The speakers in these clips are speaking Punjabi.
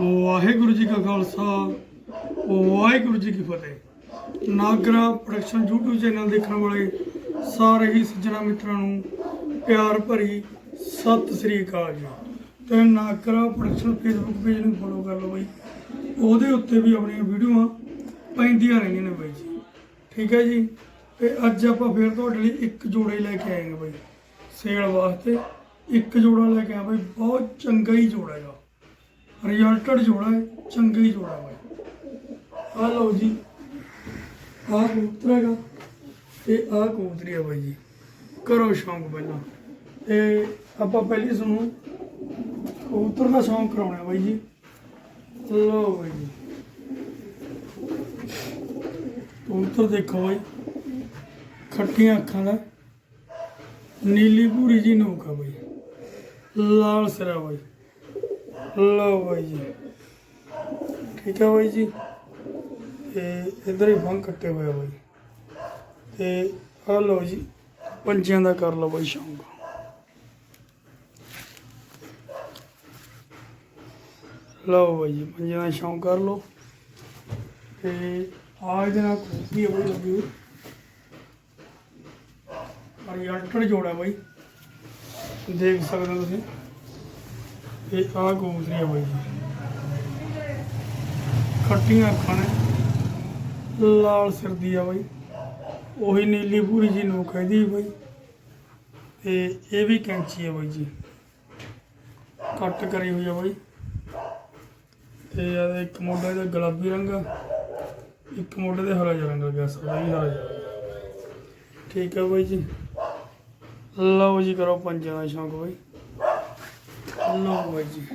ਵਾਹਿਗੁਰੂ ਜੀ ਕਾ ਖਾਲਸਾ, ਵਾਹਿਗੁਰੂ ਜੀ ਕੀ ਫਤਿਹ। ਨਾਗਰਾ ਪ੍ਰੋਡਕਸ਼ਨ YouTube ਚੈਨਲ ਦੇਖਣ ਵਾਲੇ ਸਾਰੇ ਹੀ ਸੱਜਣਾ ਮਿੱਤਰਾਂ ਨੂੰ ਪਿਆਰ ਭਰੀ ਸਤਿ ਸ੍ਰੀ ਅਕਾਲ ਜੀ। ਤੇ ਨਾਗਰਾ ਪ੍ਰੋਡਕਸ਼ਨ ਫੇਸਬੁੱਕ ਪੇਜ ਨੂੰ ਫੋਲੋ ਕਰ ਲਓ ਬਾਈ। ਉਹਦੇ ਉੱਤੇ ਵੀ ਆਪਣੀਆਂ ਵੀਡੀਓਆਂ ਪੈਂਦੀਆਂ ਰਹਿੰਦੀਆਂ ਨੇ ਬਾਈ ਜੀ। ਠੀਕ ਹੈ ਜੀ? ਤੇ ਅੱਜ ਆਪਾਂ ਫੇਰ ਤੁਹਾਡੇ ਲਈ ਇੱਕ ਜੋੜਾ ਹੀ ਲੈ ਕੇ ਆਏ ਬਾਈ। ਸੇਲ ਵਾਸਤੇ ਇੱਕ ਜੋੜਾ ਲੈ ਕੇ ਆਏ ਬਾਈ। ਬਹੁਤ ਚੰਗਾ ਹੀ ਜੋੜਾ ਹੈਗਾ। ਰਿਜ਼ਲਟਡ ਜੋੜਾ ਹੈ, ਚੰਗਾ ਹੀ ਜੋੜਾ ਬਾਈ ਆ ਲਓ ਜੀ ਆਹ ਕਬੂਤਰ ਹੈਗਾ ਤੇ ਆਹ ਕਬੂਤਰੀ ਹੈ ਬਾਈ ਜੀ। ਕਰੋ ਸ਼ੌਂਕ ਪਹਿਲਾਂ। ਤੇ ਆਪਾਂ ਪਹਿਲੀ ਤੁਹਾਨੂੰ ਕਬੂਤਰ ਦਾ ਸ਼ੌਂਕ ਕਰਾਉਣਾ ਬਾਈ ਜੀ। ਲਓ ਬਾਈ ਜੀ। ਕਬੂਤਰ ਦੇਖੋ ਬਾਈ, ਖੱਟੀਆਂ ਅੱਖਾਂ ਦਾ। ਨੀਲੀ ਭੂਰੀ ਜੀ ਨੋਕ ਆ ਬਾਈ। ਲਾਲ ਸਿਰਾ ਬਾਈ। ਲਓ ਬਾਈ ਜੀ। ਠੀਕ ਹੈ ਬਾਈ ਜੀ। ਤੇ ਇਧਰ ਹੀ ਫੰਗ ਕੱਟੇ ਹੋਏ ਬਾਈ। ਤੇ ਆ ਲਓ ਜੀ, ਪੰਜਿਆਂ ਦਾ ਕਰ ਲਓ ਬਾਈ ਸ਼ੌਂਕ। ਲਓ ਬਾਈ ਜੀ, ਪੰਜਿਆਂ ਦਾ ਸ਼ੌਂਕ ਕਰ ਲਓ। ਤੇ ਆ ਇਹਦੇ ਨਾਲ ਕੁੱਤੀ ਆ ਬਾਈ ਲੱਗੀ ਹੋਈ। ਔਰ ਅਲਟਰ ਜੋੜਾ ਬਾਈ। ਦੇਖ ਸਕਦੇ ਹੋ ਤੁਸੀਂ। ਇਹ ਆ ਕਬੂਤਰੀ ਆ ਬਾਈ। ਜੀ ਖੱਟੀਆਂ ਅੱਖਾਂ ਨੇ। ਲਾਲ ਸਿਰ ਦੀ ਆ ਬਾਈ। ਉਹੀ ਨੀਲੀ ਪੂਰੀ ਜੀ ਨੋਕ ਹੈ ਬਾਈ। ਤੇ ਇਹ ਵੀ ਕੈਂਚੀ ਆ ਬਾਈ ਜੀ। ਕੱਟ ਕਰੀ ਹੋਈ ਆ ਬਾਈ। ਤੇ ਇਹਦਾ ਇੱਕ ਮੋਢਾ ਇਹਦਾ ਗੁਲਾਬੀ ਰੰਗ ਆ। ਇੱਕ ਮੋਢੇ ਦੇ ਹਰਾ ਜਿਹਾ ਰੰਗ ਲੱਗਿਆ। ਸਾਡਾ ਵੀ ਹਰਾ ਜਿਹਾ। ਠੀਕ ਆ ਬਾਈ ਜੀ। ਲਓ ਜੀ ਕਰੋ ਪੰਜਾਂ ਦਾ ਸ਼ੌਂਕ ਬਾਈ। ਲਓ ਬਾਈ ਜੀ।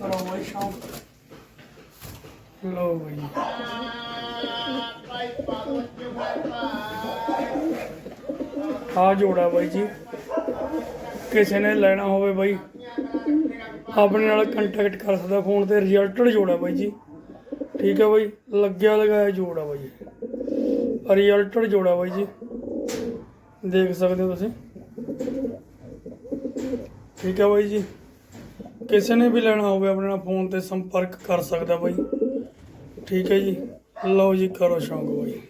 ਕਰੋ ਬਾਈ ਸ਼ੌਂਕ। ਲਓ ਬਾਈ ਆ ਜੋੜਾ ਬਾਈ ਜੀ। ਕਿਸੇ ਨੇ ਲੈਣਾ ਹੋਵੇ ਬਾਈ। ਆਪਣੇ ਨਾਲ ਕੰਟੈਕਟ ਕਰ ਸਕਦਾ ਫੋਨ ਤੇ। ਰਿਜ਼ਲਟਡ ਜੋੜਾ ਬਾਈ ਜੀ। ਠੀਕ ਹੈ ਬਾਈ। ਲੱਗਿਆ ਲਗਾਇਆ ਜੋੜਾ ਬਾਈ। ਰਿਜ਼ਲਟਡ ਜੋੜਾ ਬਾਈ ਜੀ। ਦੇਖ ਸਕਦੇ ਹੋ ਤੁਸੀਂ। ਠੀਕ ਹੈ ਬਾਈ ਜੀ। ਕਿਸੇ ਨੇ ਵੀ ਲੈਣਾ ਹੋਵੇ, ਆਪਣੇ ਨਾਲ ਫੋਨ ਤੇ ਸੰਪਰਕ ਕਰ ਸਕਦਾ ਬਾਈ। ਠੀਕ ਹੈ ਜੀ। ਲਓ ਜੀ, ਕਰੋ ਸ਼ੌਂਕ ਬਾਈ।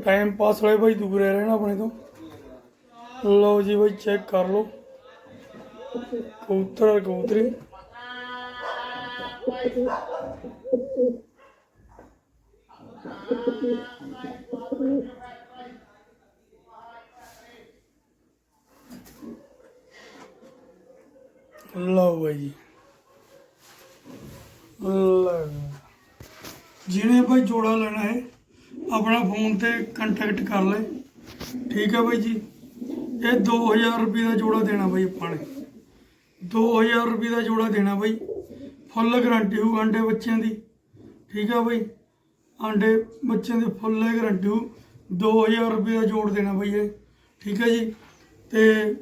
ਟਾਈਮ ਪਾਸ ਹੋਏ ਬਾਈ ਦੂਰੇ ਰਹਿਣਾ ਆਪਣੇ ਤੋਂ। ਲਓ ਜੀ ਬਾਈ ਚੈੱਕ ਕਰ ਲਓ। ਕਬੂਤਰ, ਕਬੂਤਰੀ। ਲਓ ਬਾਈ ਜੀ। ਲਓ। ਜਿਹਨੇ ਭਾਈ ਜੋੜਾ ਲੈਣਾ ਹੈ ਆਪਣਾ ਫੋਨ ਤੇ ਕੰਟੈਕਟ ਕਰ ਲੈ ਠੀਕ ਹੈ ਬਾਈ ਜੀ। ਇਹ 2000 ਰੁਪਏ ਦਾ ਜੋੜਾ ਦੇਣਾ ਬਾਈ ਆਪਾਂ ਨੇ। 2000 ਰੁਪਏ ਦਾ ਜੋੜਾ ਦੇਣਾ ਬਾਈ। ਫੁੱਲ ਗਰੰਟੀ ਹੋਊ ਆਂਡੇ ਬੱਚਿਆਂ ਦੀ। ਠੀਕ ਹੈ ਬਾਈ। ਆਂਡੇ ਬੱਚਿਆਂ ਦੇ ਫੁੱਲ ਗਰੰਟੀ ਹੋਊ। 2000 ਰੁਪਏ ਦਾ ਜੋੜ ਦੇਣਾ ਬਾਈ ਇਹ। ਠੀਕ ਹੈ ਜੀ। ਤੇ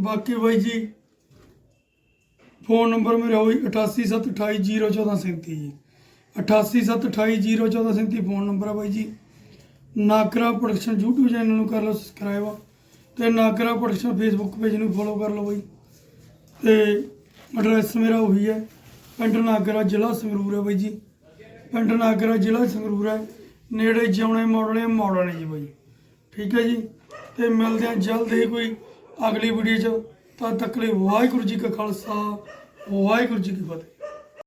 ਬਾਕੀ ਬਾਈ ਜੀ, ਫੋਨ ਨੰਬਰ ਮੇਰਾ ਹੋਈ 8872801437 ਜੀ। 8872801437 ਫੋਨ ਨੰਬਰ ਆ ਬਾਈ ਜੀ। ਨਾਗਰਾ ਪ੍ਰੋਡਕਸ਼ਨ YouTube ਚੈਨਲ ਨੂੰ ਕਰ ਲਓ ਸਬਸਕ੍ਰਾਈਬ ਤੇ ਨਾਗਰਾ ਪ੍ਰੋਡਕਸ਼ਨ ਫੇਸਬੁੱਕ ਪੇਜ ਨੂੰ ਫੋਲੋ ਕਰ ਲਓ ਬਾਈ। ਤੇ ਐਡਰੈਸ ਮੇਰਾ ਉਹੀ ਹੈ। ਪਿੰਡ ਨਾਗਰਾ ਜ਼ਿਲ੍ਹਾ ਸੰਗਰੂਰ ਹੈ ਬਾਈ ਜੀ। ਪਿੰਡ ਨਾਗਰਾ ਜ਼ਿਲ੍ਹਾ ਸੰਗਰੂਰ ਹੈ ਨੇੜੇ ਜਿਉਣੇ ਮੋੜਲੇ ਮੋੜਲੇ ਜੀ ਬਾਈ। ਠੀਕ ਹੈ ਜੀ। ਤੇ ਮਿਲਦੇ ਹਾਂ ਜਲਦ ਹੀ ਕੋਈ ਅਗਲੀ ਵੀਡੀਓ 'ਚ। ਤਦ ਤੱਕ ਲਈ ਵਾਹਿਗੁਰੂ ਜੀ ਕਾ ਖਾਲਸਾ, ਵਾਹਿਗੁਰੂ ਜੀ ਕੀ ਫਤਿਹ।